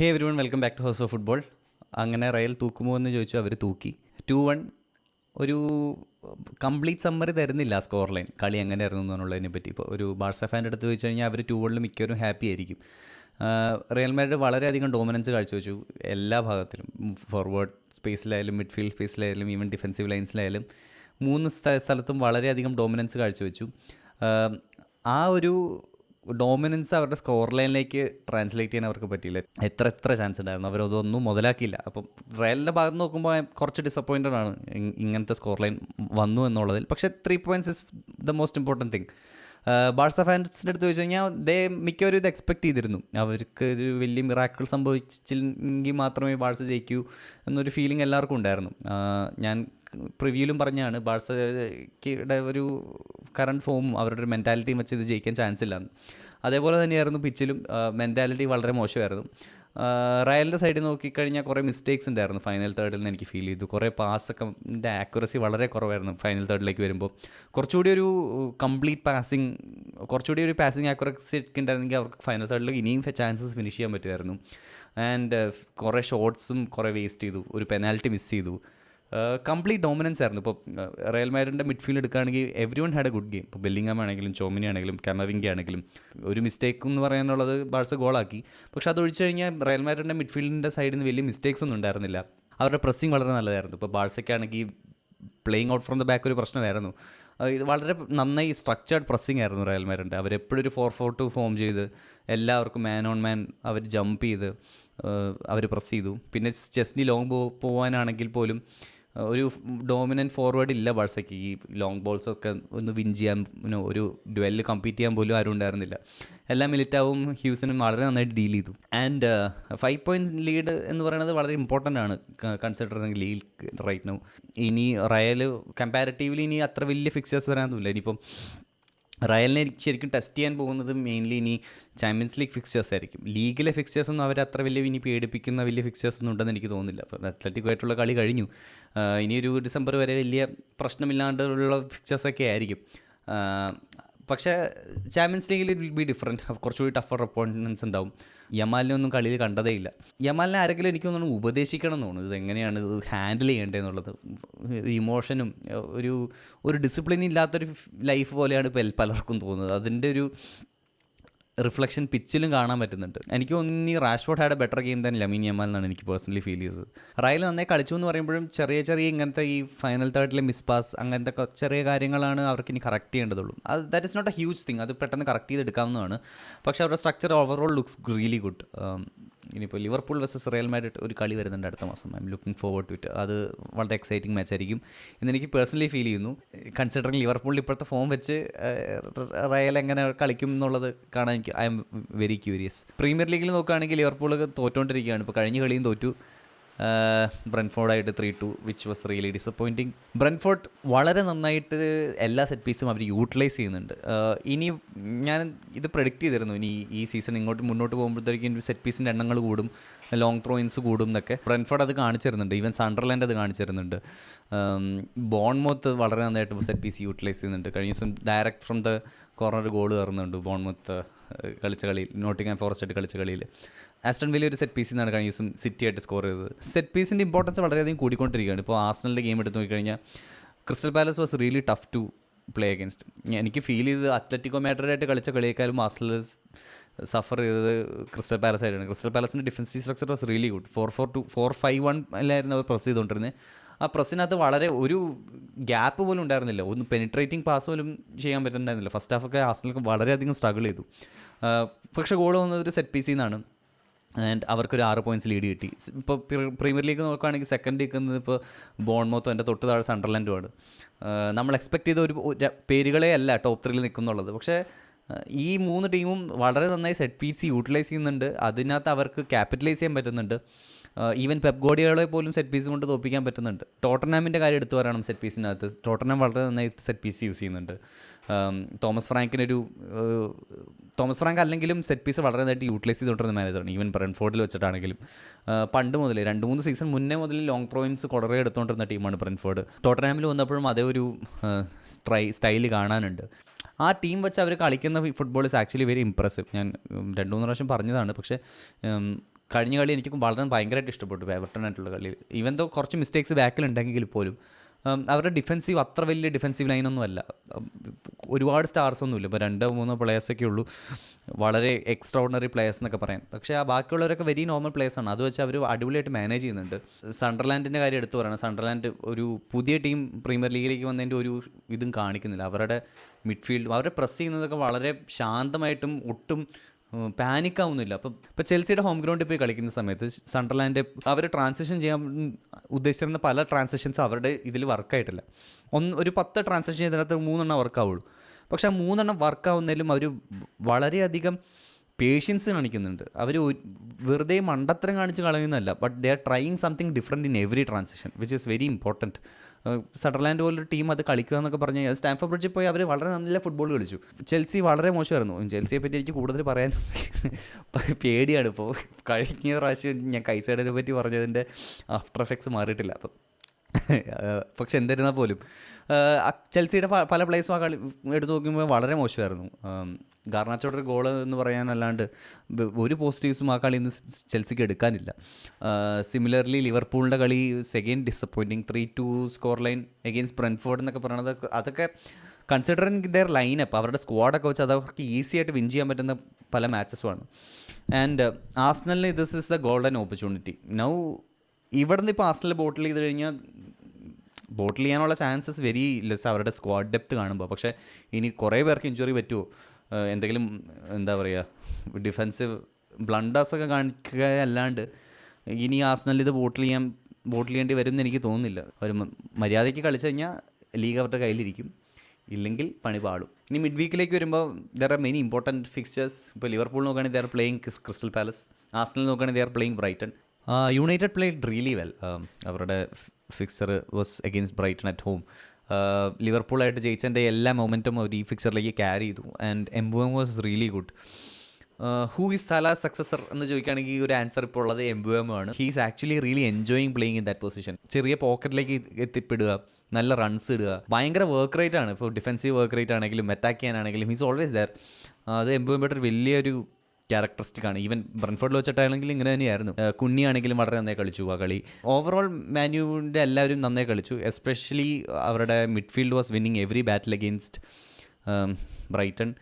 Hey everyone welcome back to house of football അങ്ങനെ Real തൂക്കുമോ എന്ന് ചോദിച്ചു അവർ തൂക്കി. ടു വൺ ഒരു കംപ്ലീറ്റ് സമ്മറി തരുന്നില്ല സ്കോർ ലൈൻ കളി എങ്ങനെ ആയിരുന്നു എന്നുള്ളതിനെ പറ്റി. ഇപ്പോൾ ഒരു ബാഴ്സ ഫാന്റെ അടുത്ത് ചോദിച്ചു കഴിഞ്ഞാൽ അവർ ടു വണ്ണിൽ മിക്കവരും ഹാപ്പി ആയിരിക്കും. റയൽ മാഡ്രിഡ് വളരെയധികം ഡോമിനൻസ് കാഴ്ചവെച്ചു എല്ലാ ഭാഗത്തിലും. ഫോർവേഡ് സ്പേസിലായാലും മിഡ്ഫീൽഡ് സ്പേസിലായാലും ഈവൻ ഡിഫൻസീവ് ലൈൻസിലായാലും മൂന്ന് സ്ഥ- സ്ഥലത്തും വളരെയധികം ഡോമിനൻസ് കാഴ്ചവെച്ചു. വെച്ചു ആ ഒരു ഡോമിനൻസ് അവരുടെ സ്കോർ ലൈനിലേക്ക് ട്രാൻസ്ലേറ്റ് ചെയ്യാൻ അവർക്ക് പറ്റിയില്ല. എത്ര എത്ര ചാൻസ് ഉണ്ടായിരുന്നു. അവരതൊന്നും മുതലാക്കിയില്ല. അപ്പം റയലിന്റെ ഭാഗത്ത് നോക്കുമ്പോൾ കുറച്ച് ഡിസപ്പോയിന്റഡ് ആണ് ഇങ്ങനത്തെ സ്കോർ ലൈൻ വന്നു എന്നുള്ളതിൽ. പക്ഷേ three points is the most important thing Barca ഫാൻസിന്റെ അടുത്ത് ചോദിച്ചു കഴിഞ്ഞാൽ ദേ മിക്കവരും ഇത് എക്സ്പെക്ട് ചെയ്തിരുന്നു. അവർക്ക് ഒരു വലിയ മിറാക്കിൾ സംഭവിച്ചില്ലെങ്കിൽ മാത്രമേ ബാഴ്സ ജയിക്കൂ എന്നൊരു ഫീലിംഗ് എല്ലാവർക്കും ഉണ്ടായിരുന്നു. ഞാൻ പ്രിവ്യൂലും പറഞ്ഞാണ് ബാഴ്സയുടെ ഒരു കറണ്ട് ഫോമും അവരുടെ ഒരു മെന്റാലിറ്റിയും വെച്ച് ഇത് ജയിക്കാൻ ചാൻസ് ഇല്ലായിരുന്നു അതേപോലെ തന്നെയായിരുന്നു പിച്ചിലും മെന്റാലിറ്റി വളരെ മോശമായിരുന്നു. റയലിന്റെ സൈഡിൽ നോക്കിക്കഴിഞ്ഞാൽ കുറേ മിസ്റ്റേക്സ് ഉണ്ടായിരുന്നു ഫൈനൽ തേർഡിൽ നിന്ന് എനിക്ക് ഫീൽ ചെയ്തു. കുറേ പാസ്സൊക്കെ ആക്യുറസി വളരെ കുറവായിരുന്നു ഫൈനൽ തേർഡിലേക്ക് വരുമ്പോൾ. കുറച്ചുകൂടി ഒരു കംപ്ലീറ്റ് പാസിങ് കുറച്ചുകൂടി ഒരു പാസിങ് ആക്യുറസി ഒക്കെ ഉണ്ടായിരുന്നെങ്കിൽ അവർക്ക് ഫൈനൽ തേർഡിൽ ഇനിയും ചാൻസസ് ഫിനിഷ് ചെയ്യാൻ പറ്റുമായിരുന്നു. ആൻഡ് കുറേ ഷോട്ട്സും കുറേ വേസ്റ്റ് ചെയ്തു. ഒരു പെനാൽറ്റി മിസ് ചെയ്തു. കംപ്ലീറ്റ് ഡോമിനൻസ് ആയിരുന്നു. ഇപ്പോൾ റയൽ മാരിന്റെ മിഡ്ഫീൽഡ് എടുക്കുകയാണെങ്കിൽ everyone had a good game ഇപ്പോൾ ബെല്ലിംഗാം ആണെങ്കിലും ചോമിനി ആണെങ്കിലും കമവിങ്കി ആണെങ്കിലും ഒരു മിസ്റ്റേക്ക് എന്ന് പറയാനുള്ളത് ബാഴ്സ ഗോളാക്കി പക്ഷേ അതൊഴിച്ച് കഴിഞ്ഞാൽ റയൽ മാരിന്റെ മിഡ്ഫീൽഡിന്റെ സൈഡിൽ നിന്ന് വലിയ മിസ്റ്റേക്സ് ഒന്നും ഉണ്ടായിരുന്നില്ല. അവരുടെ പ്രസ്സിങ് വളരെ നല്ലതായിരുന്നു. ഇപ്പോൾ ബാഴ്സയ്ക്കാണെങ്കിൽ playing out from the back ഒരു പ്രശ്നമായിരുന്നു. ഇത് വളരെ നന്നായി സ്ട്രക്ചേർഡ് പ്രസ്സിംഗ് ആയിരുന്നു റയൽ മാഡ്രിഡ്. അവരെപ്പോഴും ഒരു ഫോർ ഫോർ ടു ഫോം ചെയ്ത് എല്ലാവർക്കും മാൻ ഓൺ മാൻ അവർ ജമ്പ് ചെയ്ത് അവർ പ്രസ് ചെയ്തു. പിന്നെ ചെസ്നി ലോങ് പോ പോകാനാണെങ്കിൽ പോലും ഒരു ഡോമിനന്റ് ഫോർവേഡ് ഇല്ല ബാഴ്സയ്ക്ക് ഈ ലോങ് ബോൾസൊക്കെ ഒന്ന് വിൻ ചെയ്യാൻ ഒരു ഡുവലിൽ കമ്പീറ്റ് ചെയ്യാൻ പോലും ആരും ഉണ്ടായിരുന്നില്ല. എല്ലാ മിലിറ്റാവും ഹ്യൂസിനും വളരെ നന്നായിട്ട് ഡീൽ ചെയ്തു. ആൻഡ് ഫൈവ് പോയിന്റ് ലീഡ് എന്ന് പറയുന്നത് വളരെ ഇമ്പോർട്ടന്റ് ആണ് കൺസിഡർ ലീഗ് റൈറ്റ് നൗ ഇനി റയൽ കമ്പാരിറ്റീവ്ലി ഇനി അത്ര വലിയ ഫിക്സേഴ്സ് വരാനൊന്നുമില്ല. ഇനിയിപ്പം റയലിനെ ശരിക്കും ടെസ്റ്റ് ചെയ്യാൻ പോകുന്നത് മെയിൻലി ഇനി ചാമ്പ്യൻസ് ലീഗ് ഫിക്സേഴ്സ് ആയിരിക്കും. ലീഗിലെ ഫിക്സേഴ്സ് ഒന്നും അവർ അത്ര വലിയ ഇനി പേടിപ്പിക്കുന്ന വലിയ ഫിക്സേഴ്സ് ഒന്നും ഉണ്ടെന്ന് എനിക്ക് തോന്നുന്നില്ല. അപ്പോൾ അത്ലറ്റിക്കുമായിട്ടുള്ള കളി കഴിഞ്ഞു. ഇനി ഇനിയൊരു ഡിസംബർ വരെ വലിയ പ്രശ്നമില്ലാണ്ടുള്ള ഫിക്സേഴ്സൊക്കെ ആയിരിക്കും. പക്ഷേ ചാമ്പ്യൻസ് ലീഗിൽ ഇറ്റ് വിൽ ബി ഡിഫറെന്റ് കുറച്ചുകൂടി ടഫർ റെപ്പോണ്ടൻസ് ഉണ്ടാവും. യമാലിനെ ഒന്നും കളിയിൽ കണ്ടതേ ഇല്ല. യമാലിനെ ആരെങ്കിലും എനിക്ക് തോന്നുന്നു ഉപദേശിക്കണം എന്ന് തോന്നുന്നു. ഇത് എങ്ങനെയാണ് ഇത് ഹാൻഡിൽ ചെയ്യേണ്ടതെന്നുള്ളത് ഇമോഷനും ഒരു ഒരു ഡിസിപ്ലിൻ ഇല്ലാത്തൊരു ലൈഫ് പോലെയാണ് ഇപ്പോൾ പലർക്കും തോന്നുന്നത്. അതിന്റെ ഒരു റിഫ്ലക്ഷൻ പിച്ചിലും കാണാൻ പറ്റുന്നുണ്ട്. എനിക്ക് ഒന്നി Rashford had a better game than Lamine Yamal എന്നാണ് എനിക്ക് പേഴ്സണലി ഫീൽ ചെയ്തത്. റയൽ നന്നായി കളിച്ചു എന്ന് പറയുമ്പോഴും ചെറിയ ചെറിയ ഇങ്ങനത്തെ ഈ ഫൈനൽ തേർഡിലെ മിസ് പാസ് അങ്ങനത്തെ ചെറിയ കാര്യങ്ങളാണ് അവർക്ക് ഇനി കറക്റ്റ് ചെയ്യേണ്ടതുള്ളൂ. അത് that is not a huge thing അത് പെട്ടെന്ന് കറക്റ്റ് ചെയ്തെടുക്കാവുന്നതാണ്. പക്ഷേ അവരുടെ structure overall looks really good ഇനിയിപ്പോൾ ലിവർപൂൾ വെസസ് റയൽ മാഡ്രിഡ് ഒരു കളി വരുന്നുണ്ട് അടുത്ത മാസം. I'm looking forward to it അത് വളരെ എക്സൈറ്റിംഗ് മാച്ച് ആയിരിക്കും എന്നെനിക്ക് പേഴ്സണലി ഫീൽ ചെയ്യുന്നു. കൺസിഡറിങ് ലിവർപൂളിൽ ഇപ്പോഴത്തെ ഫോം വെച്ച് റയൽ എങ്ങനെ കളിക്കും എന്നുള്ളത് കാണാൻ എനിക്ക് I M very curious premier ലീഗിൽ നോക്കുകയാണെങ്കിൽ ലിവർപൂൾ തോറ്റുകൊണ്ടിരിക്കുകയാണ് ഇപ്പോൾ കഴിഞ്ഞ കളിയും തോറ്റു. ബ്രൻഫോർഡായിട്ട് three two which was really disappointing Brentford വളരെ നന്നായിട്ട് എല്ലാ സെറ്റ് പീസും അവർ യൂട്ടിലൈസ് ചെയ്യുന്നുണ്ട്. ഇനി ഞാൻ ഇത് പ്രഡിക്റ്റ് ചെയ്തിരുന്നു. ഇനി ഈ സീസൺ ഇങ്ങോട്ട് മുന്നോട്ട് പോകുമ്പോഴത്തേക്കും സെറ്റ് പീസിന്റെ എണ്ണങ്ങൾ കൂടും ലോങ് ത്രോയിൻസ് കൂടും എന്നൊക്കെ ബ്രൻഫോർഡ് അത് കാണിച്ചു തരുന്നുണ്ട്. ഈവൻ സണ്ടർലാൻഡ് അത് കാണിച്ചു തരുന്നുണ്ട്. ബോൺമോത്ത് വളരെ നന്നായിട്ട് സെറ്റ് പീസ് യൂട്ടിലൈസ് ചെയ്യുന്നുണ്ട്. കഴിഞ്ഞ ദിവസം direct from the corner goal കയറുന്നുണ്ട്. ബോൺമത്ത് കളിച്ച കളിയിൽ നോട്ടിംഗ് ഫോറസ്റ്റ് ആയിട്ട് കളിച്ച കളിയിൽ. ആസ്റ്റൺ വലിയ ഒരു സെറ്റ് പീസിൽ നിന്നാണ് കഴിഞ്ഞ ദിവസം സിറ്റി ആയിട്ട് സ്കോർ ചെയ്തത്. സെറ്റ് പീസിന്റെ ഇമ്പോർട്ടൻസ് വളരെയധികം കൂടിക്കൊണ്ടിരിക്കുകയാണ്. ഇപ്പോൾ ആസ്നലിന്റെ ഗെയിം എടുത്ത് നോക്കിക്കഴിഞ്ഞാൽ Crystal Palace was really tough to play against എനിക്ക് ഫീൽ ചെയ്ത് അത്ലറ്റിക്കോ മാഡ്രിഡായിട്ട് കളിച്ച കളിയേക്കാളും ആർസണൽ സഫർ ചെയ്തത് ക്രിസ്റ്റൽ പാലസ് ആയിട്ടാണ്. Crystal പാലസിന്റെ defensive structure was really good four four two four five one അല്ലായിരുന്നു അവർ പ്രസ് ചെയ്തുകൊണ്ടിരുന്നത് ആ പ്രസ്സിനകത്ത് വളരെ ഒരു ഗ്യാപ്പ് പോലും ഉണ്ടായിരുന്നില്ല. ഒന്ന് പെനിട്രേറ്റിംഗ് പാസ് പോലും ചെയ്യാൻ പറ്റുന്നുണ്ടായിരുന്നില്ല. ഫസ്റ്റ് ഹാഫൊക്കെ ആസ്നൽക്ക് വളരെയധികം സ്ട്രഗിൾ ചെയ്തു. പക്ഷേ ഗോൾ വന്നത് ഒരു സെറ്റ് പീസിൽ നിന്നാണ് ആൻഡ് അവർക്കൊരു ആറ് പോയിന്റ്സ് ലീഡ് കിട്ടി. ഇപ്പോൾ പ്രീ- പ്രീമിയർ ലീഗ് നോക്കുകയാണെങ്കിൽ സെക്കൻഡ് നിൽക്കുന്നത് ഇപ്പോൾ ബോൺമോത്തും എന്റെ തൊട്ട് താഴെ സണ്ടർലാൻഡുമാണ് നമ്മൾ എക്സ്പെക്ട് ചെയ്ത ഒരു പേരുകളെ അല്ല ടോപ്പ് ത്രീയിൽ നിൽക്കുന്നുള്ളത് പക്ഷേ ഈ മൂന്ന് ടീമും വളരെ നന്നായി സെറ്റ് പീസ് യൂട്ടിലൈസ് ചെയ്യുന്നുണ്ട്. അതിനകത്ത് അവർക്ക് ക്യാപിറ്റലൈസ് ചെയ്യാൻ പറ്റുന്നുണ്ട്. ഈവൻ പെപ് ഗോഡിയോളെ പോലും സെറ്റ് പീസ് കൊണ്ട് തോപ്പിക്കാൻ പറ്റുന്നുണ്ട്. ടോട്ടനാമിന്റെ കാര്യം എടുത്തു പറയണം സെറ്റ് പീസിനകത്ത് ടോട്ടനാം വളരെ നന്നായി സെറ്റ് പീസ് യൂസ് ചെയ്യുന്നുണ്ട്. തോമസ് ഫ്രാങ്കിനൊരു തോമസ് ഫ്രാങ്ക് അല്ലെങ്കിലും സെറ്റ് പീസ് വളരെ നന്നായിട്ട് യൂട്ടിലൈസ് ചെയ്തുകൊണ്ടിരുന്ന മാനേജറാണ് ഈവൻ ബ്രൻഫോർഡിൽ വെച്ചിട്ടാണെങ്കിലും. പണ്ട് മുതൽ രണ്ട് മൂന്ന് സീസൺ മുന്നേ മുതൽ ലോങ് പ്രോയിൻസ് കുറേ എടുത്തുകൊണ്ടിരുന്ന ടീമാണ് ബ്രൻഫോർഡ് ടോട്ടനാമിൽ വന്നപ്പോഴും അതേ ഒരു സ്ട്രൈ സ്റ്റൈൽ കാണാനുണ്ട്. ആ ടീം വെച്ച് അവർ കളിക്കുന്ന football is actually very impressive ഞാൻ രണ്ട് മൂന്ന് പ്രാവശ്യം പറഞ്ഞതാണ്. പക്ഷേ കഴിഞ്ഞ കളി എനിക്ക് വളരെ ഭയങ്കരമായിട്ട് ഇഷ്ടപ്പെട്ടു എവർട്ടൺ ആയിട്ടുള്ള കളി. ഈവൻ ദോ കുറച്ച് മിസ്റ്റേക്സ് ബാക്കിൽ ബാക്കിലുണ്ടെങ്കിൽ പോലും അവരുടെ ഡിഫെൻസീവ് അത്ര വലിയ ഡിഫെൻസീവ് ലൈനൊന്നും അല്ല. ഒരുപാട് സ്റ്റാർസ് ഒന്നുമില്ല. ഇപ്പോൾ രണ്ടോ മൂന്നോ പ്ലേയേഴ്സൊക്കെ ഉള്ളൂ. വളരെ എക്സ്ട്രാ ഓർഡിനറി പ്ലേയേഴ്സ് എന്നൊക്കെ പറയാം. പക്ഷേ ആ ബാക്കിയുള്ളവരൊക്കെ വെരി നോർമൽ ആണ്. അത് വെച്ച് അവർ അടിപൊളിയായിട്ട് മാനേജ് ചെയ്യുന്നുണ്ട്. സണ്ടർലാൻഡിന്റെ കാര്യം എടുത്തു പറയണം സണ്ടർലാൻഡ് ഒരു പുതിയ ടീം പ്രീമിയർ ലീഗിലേക്ക് വന്നതിന്റെ ഒരു ഇതും കാണിക്കുന്നില്ല. അവരുടെ മിഡ്ഫീൽഡ് അവരെ പ്രസ് ചെയ്യുന്നതൊക്കെ വളരെ ശാന്തമായിട്ടും ഒട്ടും പാനിക് ആവുന്നില്ല അപ്പം ഇപ്പോൾ ചെൽസിയുടെ ഹോം ഗ്രൗണ്ടിൽ പോയി കളിക്കുന്ന സമയത്ത് സണ്ടർലാൻഡ് അവർ ട്രാൻസാക്ഷൻ ചെയ്യാൻ ഉദ്ദേശിച്ചിരുന്ന പല ട്രാൻസാക്ഷൻസ് അവരുടെ ഇതിൽ വർക്കായിട്ടില്ല ഒന്ന് ഒരു പത്ത് ട്രാൻസാക്ഷൻ ചെയ്തതിനകത്ത് മൂന്നെണ്ണം വർക്കാവുള്ളൂ പക്ഷെ ആ മൂന്നെണ്ണം വർക്കാവുന്നതിലും അവർ വളരെയധികം പേഷ്യൻസ് കാണിക്കുന്നുണ്ട്. അവർ വെറുതെ മണ്ടത്തരം കാണിച്ച് കളയുന്നതല്ല. But they are trying something different in every transaction which is very important Sunderland പോലൊരു ടീം അത് കളിക്കുക എന്നൊക്കെ പറഞ്ഞു കഴിഞ്ഞാൽ സ്റ്റാൻഫോർഡ് ബ്രിഡ്ജിൽ പോയി അവർ വളരെ നല്ല ഫുട്ബോൾ കളിച്ചു. ചെൽസി വളരെ മോശമായിരുന്നു. ചെൽസിയെ പറ്റി എനിക്ക് കൂടുതൽ പറയാൻ പേടിയാണ് ഇപ്പോൾ കഴിഞ്ഞ പ്രാവശ്യം ഞാൻ കൈസൈഡിനെ പറ്റി പറഞ്ഞതിന്റെ ആഫ്റ്റർ എഫക്ട്സ് മാറിയിട്ടില്ല. അപ്പം പക്ഷെ എന്തായിരുന്നാൽ പോലും. ചെൽസിയുടെ പല പ്ലേസും ആ കളി എടുത്തു നോക്കുമ്പോൾ വളരെ മോശമായിരുന്നു. ഗാർണാച്ചോടെ ഒരു ഗോൾ എന്ന് പറയാനല്ലാണ്ട് ഒരു പോസിറ്റീവ്സും ആ കളിയിൽ നിന്ന് ചെൽസിക്ക് എടുക്കാനില്ല. സിമിലർലി ലിവർപൂളിന്റെ കളി second disappointing three two score line against Brentford എന്നൊക്കെ പറയണത് അതൊക്കെ കൺസിഡറിങ് ദെയർ ലൈനപ്പ് അവരുടെ സ്ക്വാഡൊക്കെ വെച്ച് അത് അവർക്ക് ഈസി ആയിട്ട് വിൻ ചെയ്യാൻ പറ്റുന്ന പല മാച്ചസുമാണ് and ആസ്നലിന് this is the golden opportunity now ഇവിടെ നിന്ന് ഇപ്പോൾ ആസ്നൽ ബോട്ടിൽ ചെയ്ത് കഴിഞ്ഞാൽ ബോട്ടിൽ ചെയ്യാനുള്ള ചാൻസസ് വെരി ലെസ് അവരുടെ സ്ക്വാഡ് ഡെപ്ത് കാണുമ്പോൾ പക്ഷേ ഇനി കുറേ പേർക്ക് ഇഞ്ചുറി പറ്റുമോ എന്തെങ്കിലും എന്താ പറയുക ഡിഫെൻസീവ് ബ്ലണ്ടേഴ്സൊക്കെ കാണിക്കുക അല്ലാണ്ട് ഇനി ആസ്നൽ ഇത് ബോട്ടിൽ ചെയ്യാൻ ബോട്ടിൽ ചെയ്യേണ്ടി വരും എന്ന് എനിക്ക് തോന്നുന്നില്ല. ഒരു മര്യാദയ്ക്ക് കളിച്ചു കഴിഞ്ഞാൽ ലീഗ് അവരുടെ കയ്യിലിരിക്കും. ഇല്ലെങ്കിൽ പണി പാടും. ഇനി മിഡ് വീക്കിലേക്ക് വരുമ്പോൾ there are many important fixtures ഇപ്പോൾ ലിവർപൂൾ നോക്കുകയാണെങ്കിൽ there are playing Crystal Palace Arsenal നോക്കുകയാണെങ്കിൽ there playing Brighton United play really well അവരുടെ fixture was against Brighton at home ലിവർപൂളായിട്ട് ജയിച്ചതിന്റെ എല്ലാ മൊമെന്റും അവർ ഈ ഫിക്സറിലേക്ക് ക്യാരി ചെയ്തു. And Mbeumo was really good who is തല സക്സസർ എന്ന് ചോദിക്കുകയാണെങ്കിൽ ഈ ഒരു ആൻസർ ഇപ്പോൾ ഉള്ളത് എംബുവം ആണ്. He is actually really enjoying playing in that position ചെറിയ പോക്കറ്റിലേക്ക് എത്തിപ്പെടുക നല്ല റൺസ് ഇടുക. ഭയങ്കര വർക്ക് റേറ്റ് ആണ്. ഇപ്പോൾ ഡിഫെൻസീവ് വർക്ക് റേറ്റ് ആണെങ്കിലും അറ്റാക്ക് ചെയ്യാനാണെങ്കിലും ഹീസ് ഓൾവേസ് ദർ അത് എംബുവമ്പേട്ട് ഒരു വലിയൊരു ക്യാരക്ടറിസ്റ്റിക് ആണ്. ഈവൻ ബ്രൺഫോർഡിൽ വെച്ചിട്ടാണെങ്കിലും ഇങ്ങനെ തന്നെയായിരുന്നു. കുഞ്ഞിയാണെങ്കിലും വളരെ നന്നായി കളിച്ചു ആ കളി. ഓവറോൾ മാന്യുവിന്റെ എല്ലാവരും നന്നായി കളിച്ചു. എസ്പെഷ്യലി അവരുടെ midfield was winning every battle against Brighton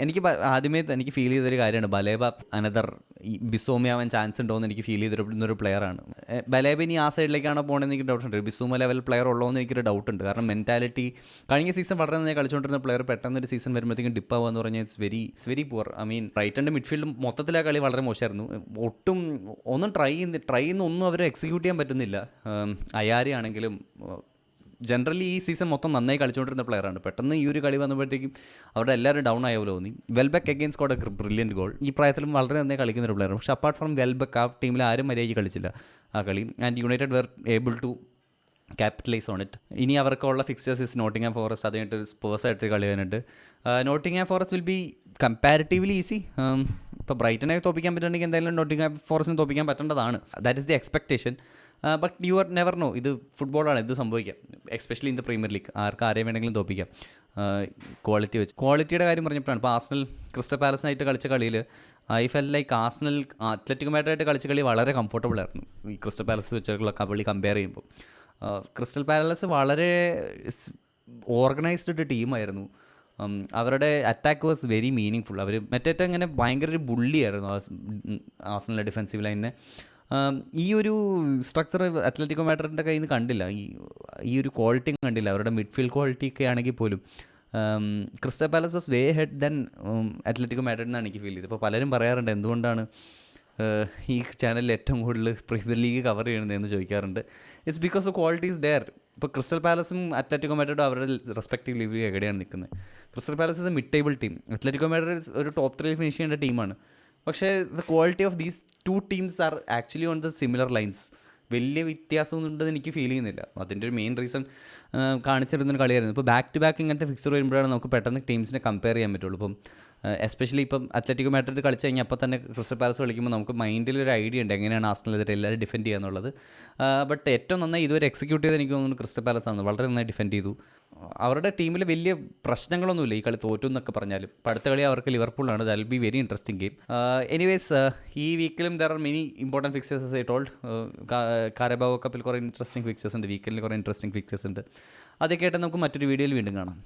എനിക്ക് ആദ്യമേ എനിക്ക് ഫീൽ ചെയ്തൊരു കാര്യമാണ്. ബലേബ അനദർ ഈ ബിസോമി ആവാൻ ചാൻസ് ഉണ്ടോ എന്ന് എനിക്ക് ഫീൽ ചെയ്തിരുന്നൊരു പ്ലെയറാണ് ബലേബ ഇനി ആ സൈഡിലേക്കാണോ പോകണമെന്ന് എനിക്ക് ഡൗട്ട് ഉണ്ട്. ബിസോമ ലെവൽ പ്ലെയർ ഉള്ളോ എന്ന് എനിക്കൊരു ഡൗട്ട് ഉണ്ട്. കാരണം മെന്റാലിറ്റി കഴിഞ്ഞ സീസൺ വളരെ നന്നായി കളിച്ചുകൊണ്ടിരുന്ന പ്ലെയർ പെട്ടെന്ന് ഒരു സീസൺ വരുമ്പോഴത്തേക്കും ഡിപ്പ് ആവുക എന്ന് പറഞ്ഞാൽ it's very it's very poor I mean റൈറ്റന്റെ midfield മൊത്തത്തിൽ ആ കളി വളരെ മോശമായിരുന്നു. ഒട്ടും ഒന്നും ട്രൈ ചെയ്യുന്ന ട്രൈ ചെയ്യുന്ന ഒന്നും അവർ എക്സിക്യൂട്ട് ചെയ്യാൻ പറ്റുന്നില്ല. അയാരി ആണെങ്കിലും ജനറലി ഈ സീസൺ മൊത്തം നന്നായി കളിച്ചുകൊണ്ടിരുന്ന പ്ലെയറാണ് പെട്ടെന്ന് ഈ ഒരു കളി വന്നപ്പോഴത്തേക്കും അവരുടെ എല്ലാവരും ഡൗൺ ആയ പോലെ തോന്നി വെൽബെക്ക് അഗെയിൻസ് കോഡ് ബ്രില്യന്റ് ഗോൾ ഈ പ്രായത്തിലും വളരെ നന്നായി കളിക്കുന്ന ഒരു പ്ലെയറാണ് പക്ഷേ അപ്പാർട്ട് ഫ്രം വെൽബെക്ക് ആ ടീമിൽ ആരും മര്യാദയ്ക്ക് കളിച്ചില്ല ആ കളി. And United were able to capitalise on it ഇനി അവർക്കുള്ള ഫിക്സേഴ്സ് ഇസ് നോട്ടിംഗ് ഫോറസ്റ്റ് അത് കഴിഞ്ഞിട്ട് സ്പേഴ്സ് ആയിട്ട് കളി വന്നിട്ട്. Nottingham Forest will be comparatively easy ഇപ്പോൾ ബ്രൈറ്റനെ തോപ്പിക്കാൻ പറ്റുന്നുണ്ടെങ്കിൽ എന്തായാലും നോട്ടിംഗ് ഫോറസ്റ്റിനെ തോപ്പിക്കാൻ പറ്റേണ്ടതാണ്. That is the expectation but you are never know ഇത് ഫുട്ബോളാണ് ഇത് സംഭവിക്കാം. Especially in the Premier League ആർക്ക് ആരെയും വേണമെങ്കിലും തോപ്പിക്കാം. ക്വാളിറ്റി വെച്ച്. ക്വാളിറ്റിയുടെ കാര്യം പറഞ്ഞപ്പോഴാണ്. ഇപ്പോൾ ആസ്നൽ ക്രിസ്റ്റൽ പാലസിനായിട്ട് കളിച്ച കളിയിൽ ഐ ഫെൽ ലൈക്ക് ആസ്നൽ അത്ലറ്റിക്കുമായിട്ടായിട്ട് കളിച്ച കളി വളരെ കംഫർട്ടബിൾ ആയിരുന്നു. ഈ ക്രിസ്റ്റൽ പാലസ് വെച്ചുള്ള കളി കമ്പയർ ചെയ്യുമ്പോൾ. ക്രിസ്റ്റൽ പാലസ് വളരെ ഓർഗനൈസ്ഡ് ടീമായിരുന്നു അവരുടെ attack was very meaningful അവർ മറ്റേറ്റം ഇങ്ങനെ ഭയങ്കര ഒരു ബുള്ളിയായിരുന്നു ആസനിലെ ഡിഫെൻസീവ് ലൈനിനെ ഈ ഒരു സ്ട്രക്ചർ അത്ലറ്റിക്കോ മാറ്ററിന്റെ കയ്യിൽ നിന്ന് കണ്ടില്ല. ഈ ഒരു ക്വാളിറ്റി കണ്ടില്ല. അവരുടെ മിഡ്ഫീൽഡ് ക്വാളിറ്റി ഒക്കെ ആണെങ്കിൽ പോലും. Crystal Palace was way head than Atletico Madrid എന്നാണ് എനിക്ക് ഫീൽ ചെയ്തത്. ഇപ്പോൾ പലരും പറയാറുണ്ട് എന്തുകൊണ്ടാണ് ഈ ചാനലിൽ ഏറ്റവും കൂടുതൽ പ്രീമിയർ ലീഗ് കവർ ചെയ്യണതെന്ന് ചോദിക്കാറുണ്ട്. It's because of qualities there ഇപ്പോൾ ക്രിസ്റ്റൽ പാലസും അത്ലറ്റിക്കോ മാഡ്രിഡും അവരുടെ റെസ്പെക്റ്റീവ് ലീഗ് എവിടെയാണ് നിൽക്കുന്നത്? Crystal Palace is a mid table team Atletico Madrid ഒരു ടോപ്പ് ത്രീ ഫിനിഷ് ചെയ്യേണ്ട ടീമാണ് പക്ഷേ the quality of these two teams are actually on the similar lines വലിയ വ്യത്യാസമൊന്നും ഉണ്ടെന്ന് എനിക്ക് ഫീൽ ചെയ്യുന്നില്ല. അതിന്റെ ഒരു മെയിൻ റീസൺ കാണിച്ചിരുന്നൊരു കളിയായിരുന്നു. ഇപ്പോൾ ബാക്ക് ടു ബാക്ക് ഇങ്ങനത്തെ ഫിക്സർ വരുമ്പോഴാണ് നമുക്ക് പെട്ടെന്ന് ടീംസിനെ കമ്പയർ ചെയ്യാൻ പറ്റുള്ളൂ. ഇപ്പം എസ്പെഷ്യലി ഇപ്പം അത്ലറ്റിക് മാഡ്രിഡ് കളിച്ച് കഴിഞ്ഞാൽ അപ്പോൾ തന്നെ ക്രിസ്റ്റൽ പാലസ് കളിക്കുമ്പോൾ നമുക്ക് മൈൻഡിൽ ഒരു ഐഡിയ ഉണ്ട്. എങ്ങനെയാണ് ആസ്ട്രലെതിരെ എല്ലാവരും ഡിഫെൻഡ് ചെയ്യുക എന്നുള്ളത് ബട്ട് ഏറ്റവും നന്നായി ഇതുവരെ എക്സിക്യൂട്ട് ചെയ്ത് എനിക്ക് തോന്നുന്നു ക്രിസ്റ്റൽ പാലസ് ആണ്. വളരെ നന്നായി ഡിഫെൻഡ് ചെയ്തു. അവരുടെ ടീമിൽ വലിയ പ്രശ്നങ്ങളൊന്നുമില്ല ഈ കളി തോറ്റു എന്നൊക്കെ പറഞ്ഞാലും അടുത്ത കളി അവർക്ക് ലിവർപൂളാണ് that'll be very interesting game anyways ഈ വീക്കിലും there are many important fixtures I told Carabao കപ്പിൽ കുറേ ഇൻട്രസ്റ്റിംഗ് ഫിക്സേഴ്സ് ഉണ്ട്. വീക്കെൻഡിൽ കുറേ ഇൻട്രസ്റ്റിംഗ് ഫിക്സേഴ്സ് ഉണ്ട്. അതൊക്കെ ആയിട്ട് നമുക്ക് മറ്റൊരു വീഡിയോയിൽ വീണ്ടും കാണാം.